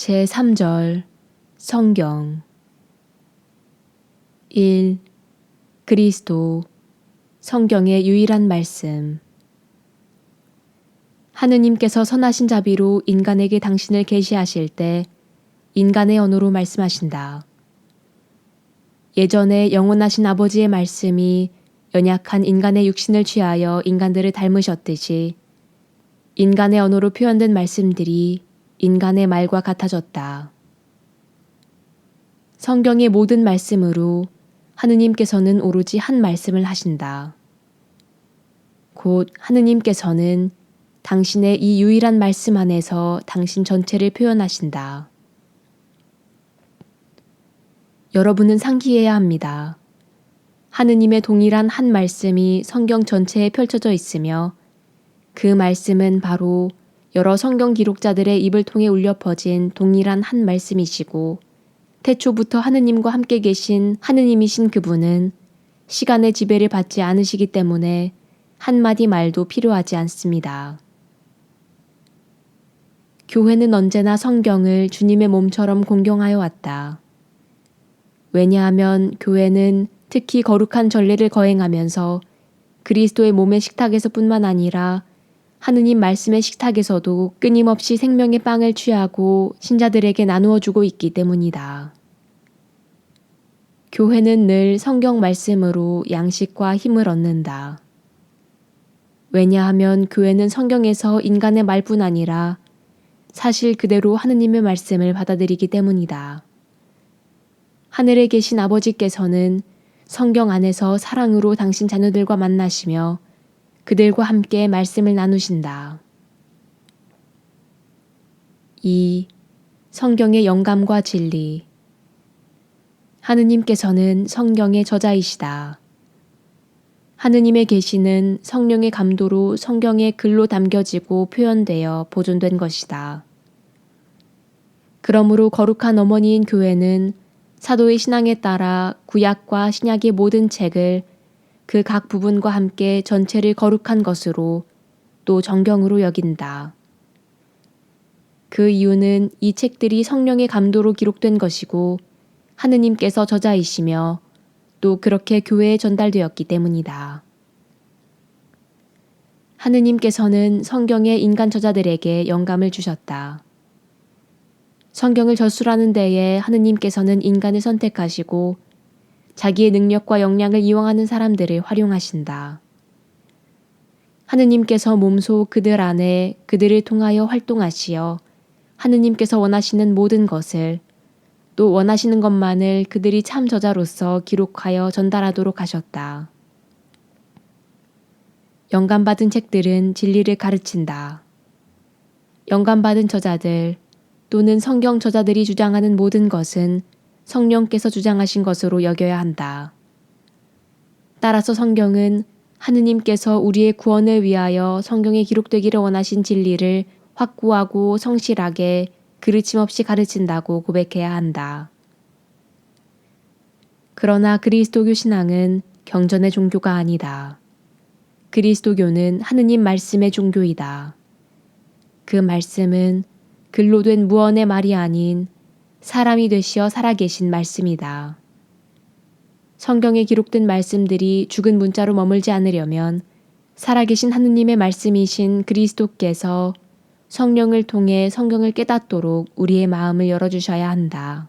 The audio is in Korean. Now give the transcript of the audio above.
제3절 성경 1. 그리스도 성경의 유일한 말씀 하느님께서 선하신 자비로 인간에게 당신을 계시하실 때 인간의 언어로 말씀하신다. 예전에 영원하신 아버지의 말씀이 연약한 인간의 육신을 취하여 인간들을 닮으셨듯이 인간의 언어로 표현된 말씀들이 인간의 말과 같아졌다. 성경의 모든 말씀으로 하느님께서는 오로지 한 말씀을 하신다. 곧 하느님께서는 당신의 이 유일한 말씀 안에서 당신 전체를 표현하신다. 여러분은 상기해야 합니다. 하느님의 동일한 한 말씀이 성경 전체에 펼쳐져 있으며 그 말씀은 바로 여러 성경 기록자들의 입을 통해 울려 퍼진 동일한 한 말씀이시고 태초부터 하느님과 함께 계신 하느님이신 그분은 시간의 지배를 받지 않으시기 때문에 한마디 말도 필요하지 않습니다. 교회는 언제나 성경을 주님의 몸처럼 공경하여 왔다. 왜냐하면 교회는 특히 거룩한 전례를 거행하면서 그리스도의 몸의 식탁에서 뿐만 아니라 하느님 말씀의 식탁에서도 끊임없이 생명의 빵을 취하고 신자들에게 나누어 주고 있기 때문이다. 교회는 늘 성경 말씀으로 양식과 힘을 얻는다. 왜냐하면 교회는 성경에서 인간의 말뿐 아니라 사실 그대로 하느님의 말씀을 받아들이기 때문이다. 하늘에 계신 아버지께서는 성경 안에서 사랑으로 당신 자녀들과 만나시며 그들과 함께 말씀을 나누신다. 2. 성경의 영감과 진리 하느님께서는 성경의 저자이시다. 하느님의 계시는 성령의 감도로 성경의 글로 담겨지고 표현되어 보존된 것이다. 그러므로 거룩한 어머니인 교회는 사도의 신앙에 따라 구약과 신약의 모든 책을 그 각 부분과 함께 전체를 거룩한 것으로 또 정경으로 여긴다. 그 이유는 이 책들이 성령의 감도로 기록된 것이고 하느님께서 저자이시며 또 그렇게 교회에 전달되었기 때문이다. 하느님께서는 성경의 인간 저자들에게 영감을 주셨다. 성경을 저술하는 데에 하느님께서는 인간을 선택하시고 자기의 능력과 역량을 이용하는 사람들을 활용하신다. 하느님께서 몸소 그들 안에 그들을 통하여 활동하시어 하느님께서 원하시는 모든 것을 또 원하시는 것만을 그들이 참 저자로서 기록하여 전달하도록 하셨다. 영감받은 책들은 진리를 가르친다. 영감받은 저자들 또는 성경 저자들이 주장하는 모든 것은 성령께서 주장하신 것으로 여겨야 한다. 따라서 성경은 하느님께서 우리의 구원을 위하여 성경에 기록되기를 원하신 진리를 확고하고 성실하게 그르침 없이 가르친다고 고백해야 한다. 그러나 그리스도교 신앙은 경전의 종교가 아니다. 그리스도교는 하느님 말씀의 종교이다. 그 말씀은 글로 된 무언의 말이 아닌 사람이 되시어 살아계신 말씀이다. 성경에 기록된 말씀들이 죽은 문자로 머물지 않으려면 살아계신 하느님의 말씀이신 그리스도께서 성령을 통해 성경을 깨닫도록 우리의 마음을 열어주셔야 한다.